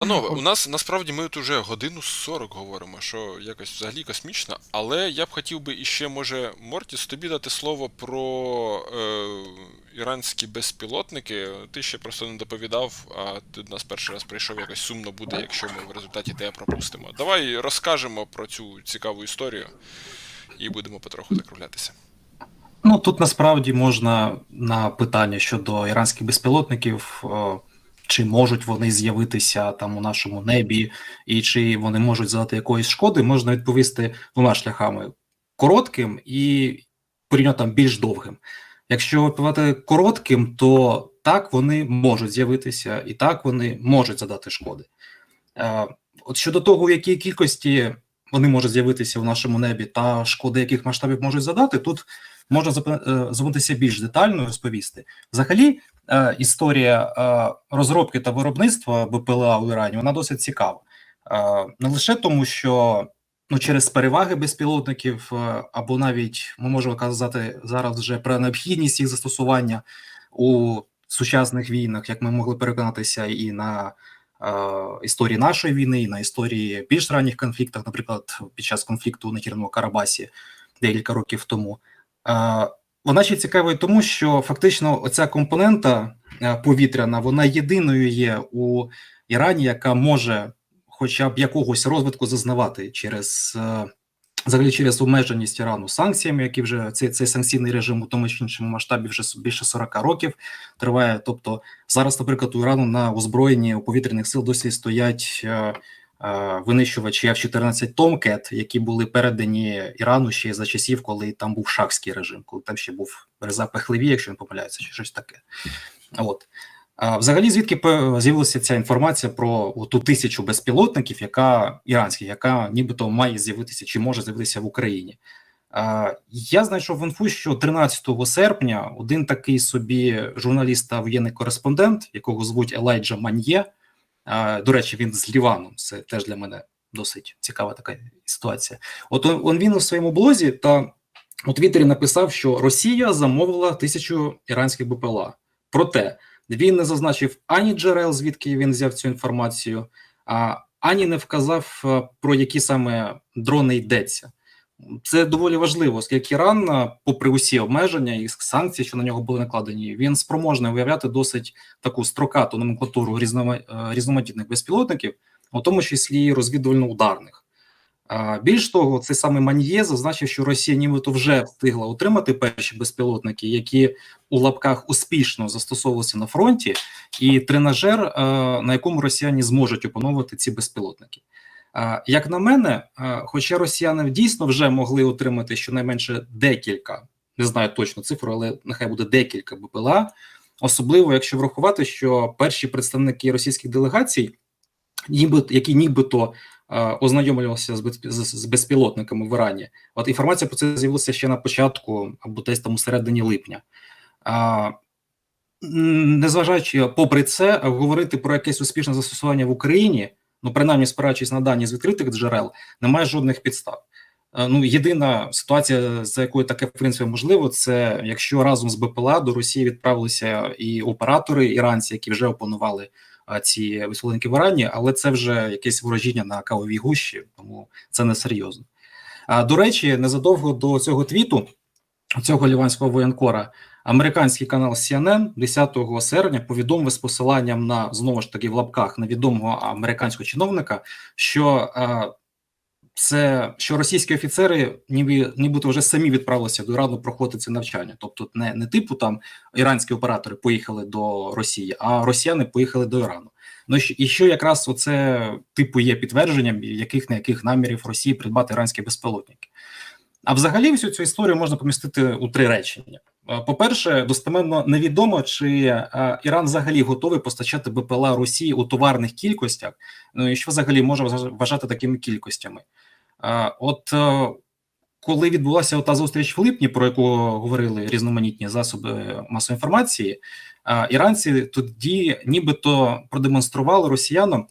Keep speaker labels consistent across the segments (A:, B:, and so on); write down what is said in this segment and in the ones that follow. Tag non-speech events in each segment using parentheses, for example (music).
A: Панове, у нас насправді ми тут уже годину 40 говоримо, що якось взагалі космічно, але я б хотів би іще, може, Мортіс, тобі дати слово про е, іранські безпілотники. Ти ще просто не доповідав, а ти до нас перший раз прийшов якось сумно буде, якщо ми в результаті тебе пропустимо. Давай розкажемо про цю цікаву історію і будемо потроху закруглятися.
B: Ну тут насправді можна на питання щодо іранських безпілотників, е, чи можуть вони з'явитися там у нашому небі, і чи вони можуть задати якоїсь шкоди, можна відповісти двома шляхами: коротким і порівняно там більш довгим. Якщо відповідати коротким, то так вони можуть з'явитися, і так вони можуть задати шкоди. Е, От щодо того, в якій кількості вони можуть з'явитися в нашому небі, та шкоди яких масштабів можуть задати, тут можна запи- е, більш детально розповісти. Взагалі, е, історія е, розробки та виробництва БПЛА у Ірані вона досить цікава. Е, Не лише тому, що ну, через переваги безпілотників, або навіть ми можемо казати зараз вже про необхідність їх застосування у сучасних війнах, як ми могли переконатися і на історії нашої війни, і на історії більш ранніх конфліктах, наприклад, під час конфлікту на Гірному Карабасі декілька років тому. Е, Вона ще цікава тому, що фактично оця компонента е, повітряна, вона єдиною є у Ірані, яка може хоча б якогось розвитку зазнавати через е, взагалі через обмеженість Ірану санкціями, які вже цей, цей санкційний режим у тому чи іншому масштабі вже більше 40 років триває. Тобто зараз, наприклад, у Ірану на озброєнні у повітряних сил досі стоять. Е, Винищувачі F-14 Tomcat, які були передані Ірану ще за часів, коли там був шахський режим, коли там ще був Реза Пехлеві, якщо не помиляється, чи щось таке. От. Взагалі, звідки з'явилася ця інформація про ту тисячу безпілотників, яка іранських, яка нібито має з'явитися чи може з'явитися в Україні? Я знайшов в інфу, що 13 серпня один такий собі журналіст та воєнний кореспондент, якого звуть Елайджа Маньє. До речі, він з Лівану. Це теж для мене досить цікава така ситуація. От он, він у своєму блозі та у Твіттері написав, що Росія замовила тисячу іранських БПЛА. Проте він не зазначив ані джерел, звідки він взяв цю інформацію, ані не вказав е, про які саме дрони йдеться. Це доволі важливо, оскільки Іран, е, попри усі обмеження і санкції, що на нього були накладені, він спроможний виявляти досить таку строкату номенклатуру е, різноманітних безпілотників, у тому числі розвідувально-ударних. Більш того, цей самий Маньє зазначив, що Росія нібито вже встигла отримати перші безпілотники, які у лапках успішно застосовувалися на фронті, і тренажер, е, на якому росіяни зможуть опановувати ці безпілотники. Як на мене, хоча росіяни дійсно вже могли отримати щонайменше декілька, не знаю точно цифру, але нехай буде декілька БПЛА, особливо якщо врахувати, що перші представники російських делегацій, ніби які нібито з, з безпілотниками в Ірані. От інформація про це з'явилася ще на початку або десь там у середині липня. Незважаючи, попри це, говорити про якесь успішне застосування в Україні, ну принаймні спираючись на дані з відкритих джерел, немає жодних підстав. Е, Ну, єдина ситуація, за якою таке в принципі можливо, це якщо разом з БПЛА до Росії відправилися і оператори іранці, які вже опанували а, ці висоленькі в Ірані, але це вже якесь ворожіння на кавовій гущі, тому це не серйозно. А до речі, незадовго до цього твіту, цього ліванського воєнкора, американський канал CNN 10 серпня повідомив з посиланням на знову ж таки в лапках на відомого американського чиновника, що е, це що російські офіцери, ніби нібито вже самі відправилися до Ірану проходити це навчання. Тобто, не, не типу там іранські оператори поїхали до Росії, а росіяни поїхали до Ірану. Ну і що- якраз оце типу є підтвердженням яких на яких намірів Росії придбати іранські безпілотники. А взагалі всю цю історію можна помістити у три речення. Е, По-перше, достеменно невідомо, чи е, Іран взагалі готовий постачати БПЛА Росії у товарних кількостях. Ну і що взагалі може вважати такими кількостями? Е, От коли відбулася та зустріч в липні, про яку говорили різноманітні засоби масової інформації, іранці тоді нібито продемонстрували росіянам.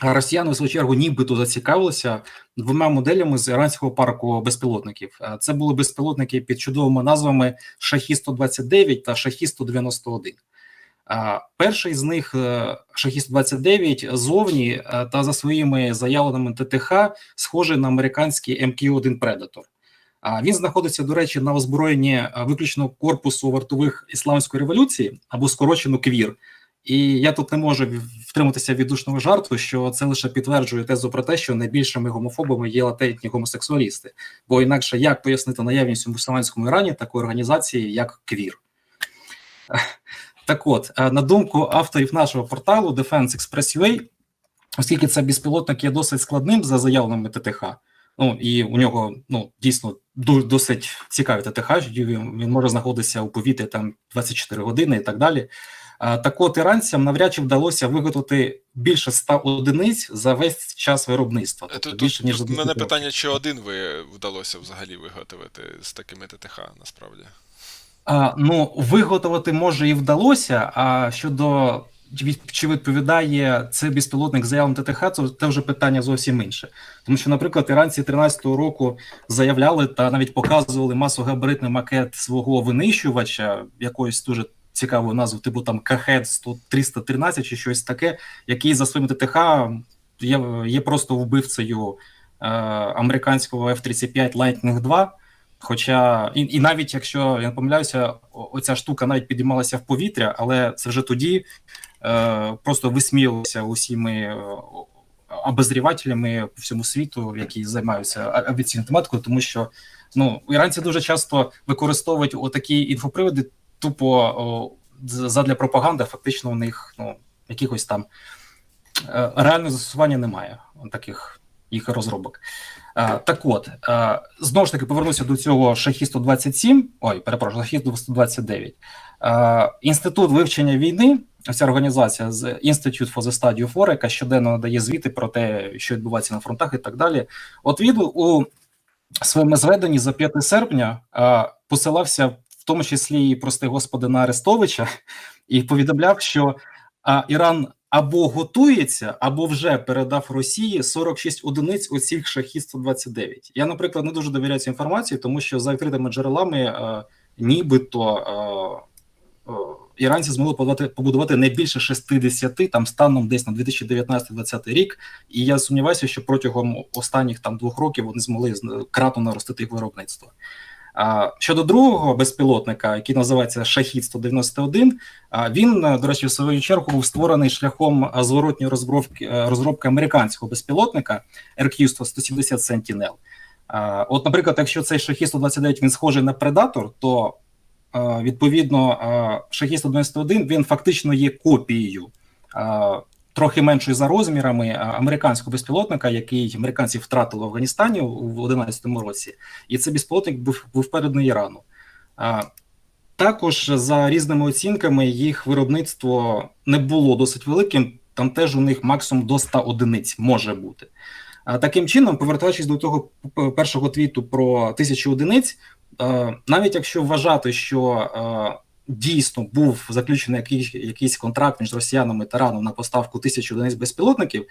B: А росіяни в свою чергу нібито зацікавилися двома моделями з іранського парку безпілотників. Е, Це були безпілотники під чудовими назвами Шахі 129 та Шахі 191. А, перший з них е, шахіст 29 зовні е, та за своїми заявленими ТТХ схожий на американський МК-1 Predator. Він знаходиться, до речі, на озброєнні е, виключно корпусу вартових ісламської революції або скорочено КВІР. І я тут не можу втриматися від душного жарту, що це лише підтверджує тезу про те, що найбільшими гомофобами є латентні гомосексуалісти. Бо інакше як пояснити наявність у мусульманському Ірані такої організації, як КВІР? (laughs) Так от, е, на думку авторів нашого порталу Defense Express UA, оскільки це безпілотник є досить складним за заявленими ТТХ, ну і у нього ну дійсно досить цікаві ТТХ, він може знаходитися у повітрі там 24 години і так далі. А, Так от іранцям навряд чи вдалося виготовити більше 100 одиниць за весь час виробництва.
A: Е,
B: Тобто
A: Тут,
B: більше,
A: тут,
B: ніж
A: тут мене
B: років.
A: питання, чи один ви вдалося взагалі виготовити з такими ТТХ, насправді.
B: А, ну, виготовити може і вдалося. А щодо чи відповідає це безпілотник заявам ТТХ, це, це вже питання зовсім інше. Тому що, наприклад, іранці 13-го року заявляли та навіть показували масогабаритний макет свого винищувача якоїсь дуже цікавої назви, типу там Кахет 313 чи щось таке, який за своїм ТТХ є, є просто вбивцею е, американського F-35 Lightning 2. Хоча і, і навіть якщо я не помиляюся, оця штука навіть підіймалася в повітря, але це вже тоді е, просто висміювалося усіми е, обозрівателями по всьому світу, які займаються авіаційною тематикою, тому що ну іранці дуже часто використовують отакі інфоприводи, тупо задля пропаганди. Фактично, у них ну якихось там е, реального застосування немає таких їх розробок. Е, Так от, е, знову ж таки, повернуся до цього шахісту 27, ой, перепрошую, шахісту 129. Е, Інститут вивчення війни, ця організація з Institute for the Study of War, яка щоденно надає звіти про те, що відбувається на фронтах і так далі. От він у своєму зведенні за 5 серпня посилався в тому числі і прости господи на Арестовича, і повідомляв, що а, Іран або готується, або вже передав Росії 46 одиниць оцих шахід 129. Я, наприклад, не дуже довіряю цій інформації, тому що за відкритими джерелами, е, нібито е, е, іранці змогли побудувати, побудувати не більше 60, там станом десь на 2019-2020 рік. І я сумніваюся, що протягом останніх там двох років вони змогли кратно наростити їх виробництво. Щодо другого безпілотника, який називається Шахід 191, а, він, е, до речі, в свою чергу був створений шляхом е, зворотньої розробки, е, розробки американського безпілотника RQ-170 Sentinel. От, наприклад, якщо цей Шахід 129 він схожий на Predator, то відповідно Шахід 191 він фактично є копією. Трохи меншою за розмірами американського безпілотника, який американці втратили в Афганістані у 2011 році, і цей безпілотник був, був переданий Ірану. Також за різними оцінками їх виробництво не було досить великим. Там теж у них максимум до 100 одиниць може бути. Таким чином, повертаючись до того першого твіту про тисячу одиниць, навіть якщо вважати, що дійсно був заключений якийсь, якийсь контракт між росіянами та Іраном на поставку тисячі одиниць безпілотників,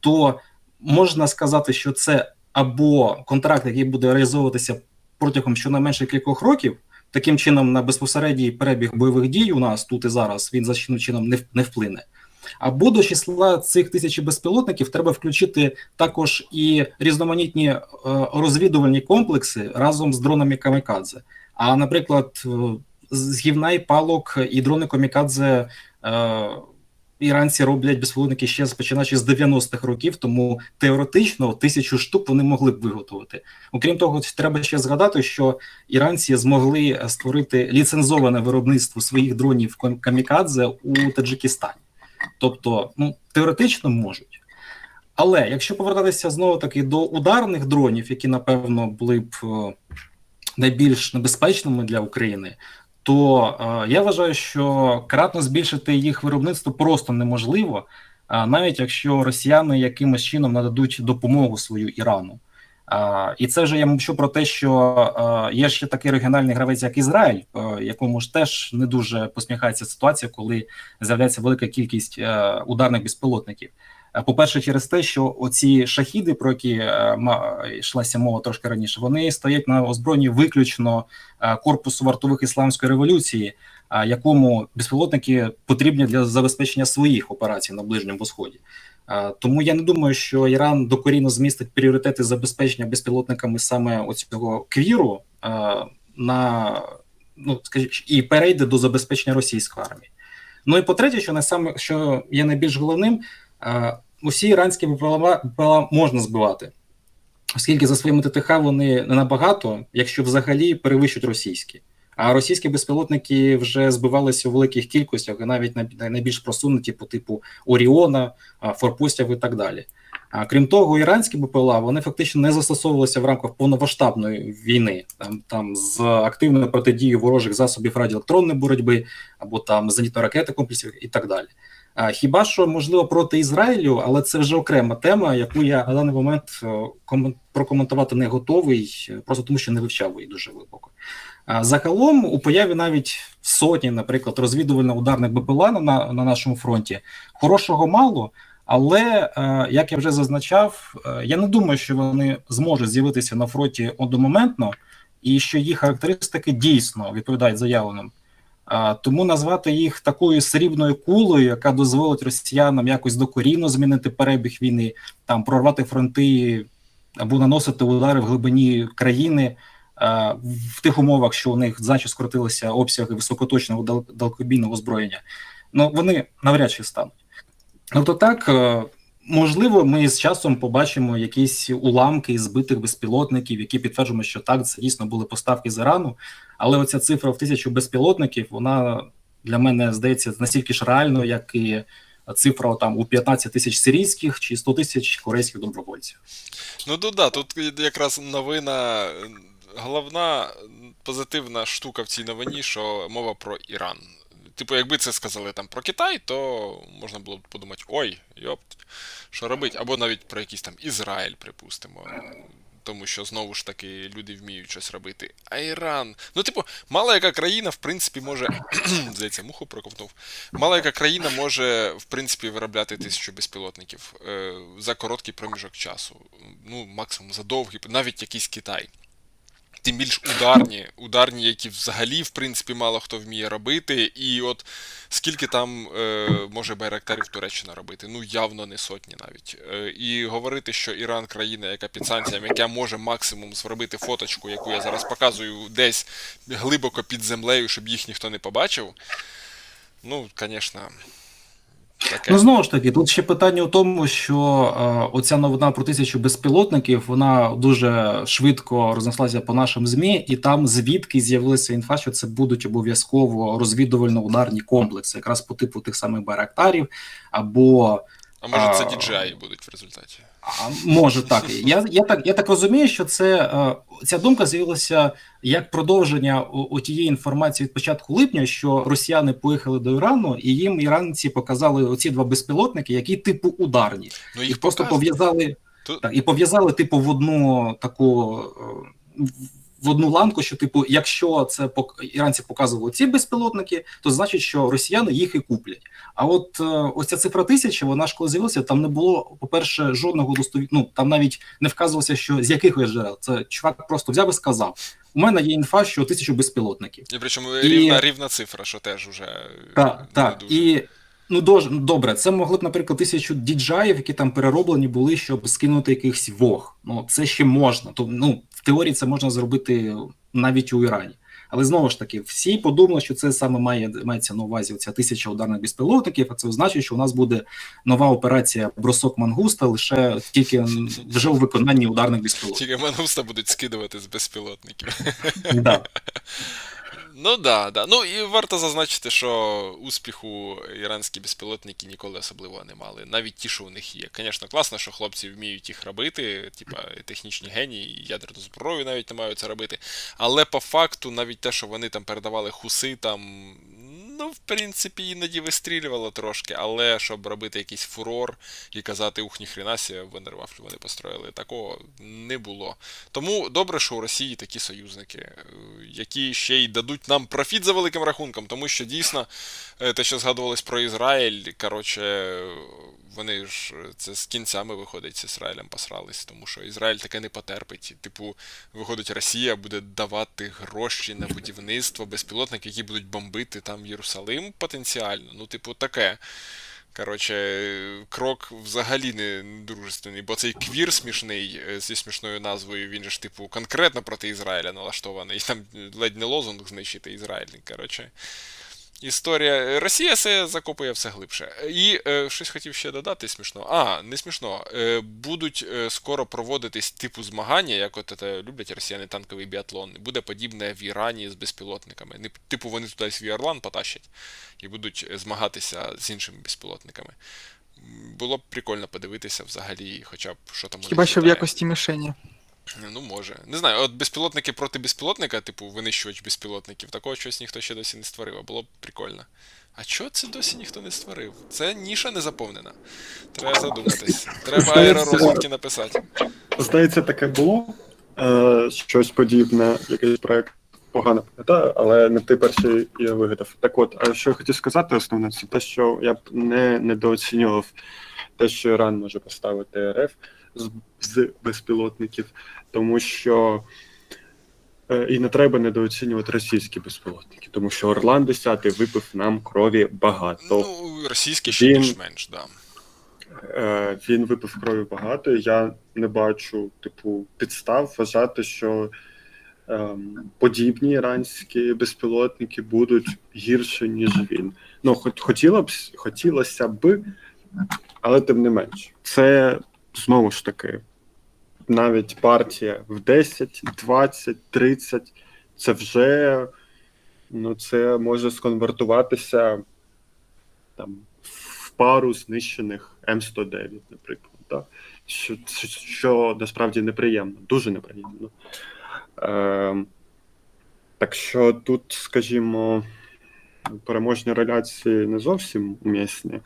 B: то можна сказати, що це або контракт, який буде реалізовуватися протягом щонайменше кількох років. Таким чином, на безпосередній перебіг бойових дій у нас тут і зараз він значним чином не, не вплине. Або до числа цих тисячі безпілотників треба включити також і різноманітні е, розвідувальні комплекси разом з дронами камікадзе. А, наприклад, е, з гівна і палок і дрони камікадзе е, іранці роблять безпілотники ще починаючи з 90-х років, тому теоретично тисячу штук вони могли б виготовити. Окрім того, треба ще згадати, що іранці змогли створити ліцензоване виробництво своїх дронів кам- камікадзе у Таджикистані. Тобто, ну теоретично можуть. Але якщо повертатися знову таки до ударних дронів, які напевно були б е, найбільш небезпечними для України, то е, я вважаю, що кратно збільшити їх виробництво просто неможливо, а навіть якщо росіяни якимось чином нададуть допомогу свою Ірану. А, і це вже я мовчу про те, що е, є ще такий регіональний гравець, як Ізраїль, е, якому ж теж не дуже посміхається ситуація, коли з'являється велика кількість е, ударних безпілотників. Е, По-перше, через те, що оці шахіди, про які е, йшлася мова трошки раніше, вони стоять на озброєнні виключно е, корпусу вартових ісламської революції, якому безпілотники потрібні для забезпечення своїх операцій на ближньому сході. Тому я не думаю, що Іран докорінно змістить пріоритети забезпечення безпілотниками саме оцього квіру на ну скажімо, і перейде до забезпечення російської армії. Ну і по-третє, що найсаме що є найбільш головним, усі іранські БПЛА можна збивати, оскільки за своїми ТТХ вони не набагато, якщо взагалі перевищують російські. А російські безпілотники вже збивалися у великих кількостях, і навіть най- найбільш просунуті по типу Оріона, а, Форпостів і так далі. А крім того, іранські БПЛА вони фактично не застосовувалися в рамках повномасштабної війни, там, там з активною протидією ворожих засобів радіоелектронної боротьби або там зенітно-ракети комплексів і так далі. А, хіба що можливо проти Ізраїлю, але це вже окрема тема, яку я на даний момент е, комен- прокоментувати не готовий, просто тому що не вивчав її дуже глибоко. А загалом у появі навіть сотні, наприклад, розвідувально-ударних БПЛА на, на нашому фронті хорошого мало. Але е, як я вже зазначав, е, я не думаю, що вони зможуть з'явитися на фронті одномоментно, і що їх характеристики дійсно відповідають заявленим. Тому назвати їх такою срібною кулею, яка дозволить росіянам якось докорінно змінити перебіг війни, там прорвати фронти або наносити удари в глибині країни в тих умовах, що у них значно скоротилися обсяги високоточного далекобійного озброєння. Ну вони навряд чи стануть. Тобто, так е, можливо, ми з часом побачимо якісь уламки збитих безпілотників, які підтверджують, що так, це дійсно були поставки з Ірану. Але оця цифра в тисячу безпілотників, вона для мене здається настільки ж реальною, як і цифра там у 15 тисяч сирійських чи 100 тисяч корейських добровольців.
A: Ну то да, тут якраз новина. Головна позитивна штука в цій новині, що мова про Іран. Типу, якби це сказали там про Китай, то можна було б подумати: ой, йопт, що робить? Або навіть про якийсь там Ізраїль, припустимо. Тому що знову ж таки люди вміють щось робити. А Іран. Ну, типу, мала яка країна, в принципі, може. (clears throat) Здається, муху проковтнув. Мала яка країна може, в принципі, виробляти тисячу безпілотників е, за короткий проміжок часу. Ну, максимум за довгий, навіть якийсь Китай. Тим більш ударні, ударні, які взагалі, в принципі, мало хто вміє робити. І от скільки там е, може байрактарів Туреччина робити? Ну, явно не сотні навіть. Е, і говорити, що Іран країна, яка під санкціями, яка може максимум зробити фоточку, яку я зараз показую, десь глибоко під землею, щоб їх ніхто не побачив. Ну, звісно. Таке.
B: Ну знову ж таки, тут ще питання у тому, що е, оця новина про тисячу безпілотників вона дуже швидко рознеслася по нашим змі, і там звідки з'явилася інфа, що це будуть обов'язково розвідувально-ударні комплекси, якраз по типу тих самих барактарів або
A: А може це DJI будуть в результаті?
B: а, може так. Я, я так я так розумію, що це е, ця думка з'явилася як продовження у, тієї інформації від початку липня, що росіяни поїхали до Ірану, і їм іранці показали оці два безпілотники, які типу ударні.
A: Ну,
B: Їх
A: їх
B: просто пов'язали
A: Тут-
B: так, і пов'язали, типу, в одну таку е, в одну ланку, що, типу, якщо це пок- іранці показували ці безпілотники, то значить, що росіяни їх і куплять. А от е, ось ця цифра тисячі, вона ж коли з'явилася, там не було, по-перше, жодного достові... ну там навіть не вказувалося, що з якихось джерел. Це чувак просто взяв і сказав: у мене є інфа, що тисячу безпілотників.
A: І причому
B: І-
A: рівна, рівна цифра, що теж уже
B: Так,
A: не
B: так.
A: дуже.
B: І ну дож, добре, це могли б, наприклад, тисячу діджаїв, які там перероблені були, щоб скинути якихось вог. Ну це ще можна. То ну теорії це можна зробити навіть у Ірані. Але знову ж таки, всі подумали, що це саме має мається на увазі ця тисяча ударних безпілотників. А це означає, що у нас буде нова операція бросок мангуста лише тільки вже у виконанні ударних безпілотників.
A: Тільки Мангуста будуть скидувати з безпілотників.
B: Да. (laughs)
A: Ну да, да. Ну і варто зазначити, що успіху іранські безпілотники ніколи особливо не мали. Навіть ті, що у них є. Звісно, класно, що хлопці вміють їх робити, типа технічні генії, ядерну зброю навіть не мають це робити. Але по факту, навіть те, що вони там передавали хуси, там. Ну, в принципі, іноді вистрілювало трошки, але щоб робити якийсь фурор і казати, ух, ніхрена сі, венервафлю вони построїли, такого не було. Тому добре, що у Росії такі союзники, е, які ще й дадуть нам профіт за великим рахунком, тому що дійсно е, те, що згадувалось про Ізраїль, коротше, вони ж е, це з кінцями виходить з Ізраїлем посрались, тому що Ізраїль таке не потерпить. Типу, виходить, Росія буде давати гроші на будівництво безпілотників, які будуть бомбити там Єрусалим потенціально. Ну, типу, таке. Коротше, крок взагалі не дружественний, бо цей квір смішний е, зі смішною назвою, він же ж, типу, конкретно проти Ізраїля налаштований. І Там ледь не лозунг знищити Ізраїль. Коротше. Історія. Росія все закопує все глибше. І е, щось хотів ще додати смішно. А, не смішно. Е, будуть е, скоро проводитись типу змагання, як от це люблять росіяни танковий біатлон. Буде подібне в Ірані з безпілотниками. Не, типу вони туди свій Орлан потащать і будуть е, змагатися з іншими безпілотниками. Було б прикольно подивитися взагалі, хоча б що там.
C: Хіба що в якості мішені.
A: Ну, може. Не знаю, от безпілотники проти безпілотника, типу винищувач безпілотників, такого чогось ніхто ще досі не створив, а було б прикольно. А чого це досі ніхто не створив? Це ніша не заповнена. Треба задуматись. Треба аеророзвідки написати.
D: Здається, таке було. Е, щось подібне, якийсь проект погано пам'ятаю, але не ти перший я вигадав. Так от, а що я хотів сказати, основне, це те, що я б не недооцінював те, що Іран може поставити РФ з, з безпілотників, тому що е, і не треба недооцінювати російські безпілотники, тому що Орлан 10 випив нам крові багато.
A: Ну, російський ще більш-менш, да.
D: Е, він випив крові багато. і Я не бачу, типу, підстав вважати, що ем, подібні іранські безпілотники будуть гірші, ніж він. Ну, хоч хотіло б хотілося б, але тим не менш, це знову ж таки навіть партія в 10, 20, 30, це вже ну, це може сконвертуватися там в пару знищених М109, наприклад. Так? Що, що, що насправді неприємно, дуже неприємно. Е, так що тут, скажімо, переможні реляції не зовсім умісні,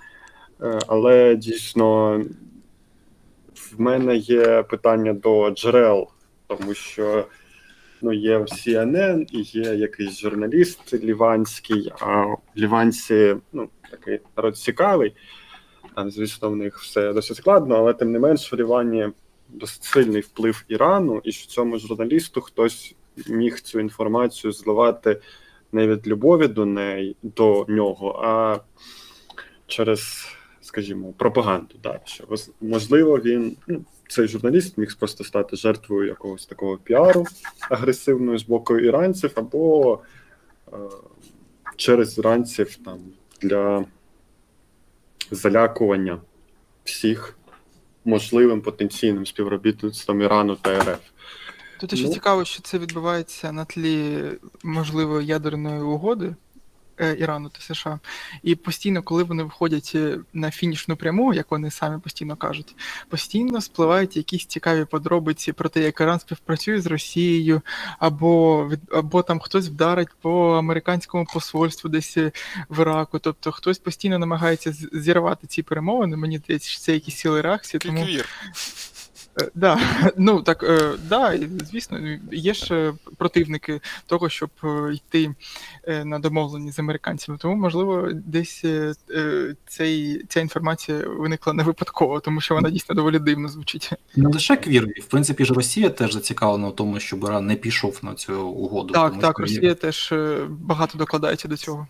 D: е, але дійсно в мене є питання до джерел, тому що ну, є CNN і є якийсь журналіст ліванський, а ліванці ну, такий народ цікавий. Там, звісно, в них все досить складно, але тим не менш в Лівані досить сильний вплив Ірану, і що цьому журналісту хтось міг цю інформацію зливати не від любові до неї до нього, а через, скажімо, пропаганду. Да, що можливо, він ну, цей журналіст міг просто стати жертвою якогось такого піару агресивного з боку іранців, або е, через іранців там для залякування всіх можливим потенційним співробітництвом Ірану та РФ.
C: Тут ще
D: Ну.
C: цікаво, що це відбувається на тлі можливої ядерної угоди Ірану та США. І постійно, коли вони виходять е, на фінішну пряму, як вони самі постійно кажуть, постійно спливають якісь цікаві подробиці про те, як Іран співпрацює з Росією, або або там хтось вдарить по американському посольству десь е, в Іраку. Тобто хтось постійно намагається зірвати ці перемовини. Мені здається, що це якісь сили реакції. Тому. Е, Да, (laughs) ну так, е, да, звісно, є ж е, противники того, щоб е, йти е, на домовлення з американцями. Тому, можливо, десь е, е, цей, ця інформація виникла не випадково, тому що вона дійсно доволі дивно звучить.
B: Не лише квір, в принципі ж Росія теж зацікавлена в тому, щоб Іран не пішов на цю угоду.
C: Так,
B: тому
C: так, Росія теж е, багато докладається до цього.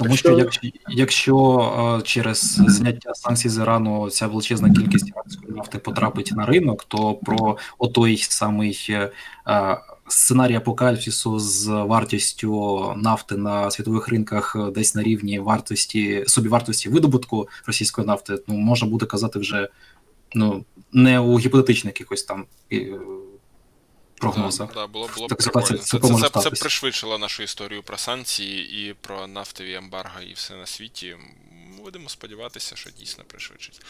B: Тому що якщо, якщо е, через зняття санкцій з Ірану ця величезна кількість іранської нафти потрапить на ринок, то про отой самий е, е, сценарій апокаліпсису з вартістю нафти на світових ринках десь на рівні вартості собівартості видобутку російської нафти, ну можна буде казати вже ну не у гіпотетичних якихось там прогнозах.
A: Да, да, було, було
B: Так,
A: прикольно.
B: це-
A: Це,
B: це
A: це, це, пришвидшило нашу історію про санкції і про нафтові ембарго і все на світі. Будемо сподіватися, що дійсно пришвидшить.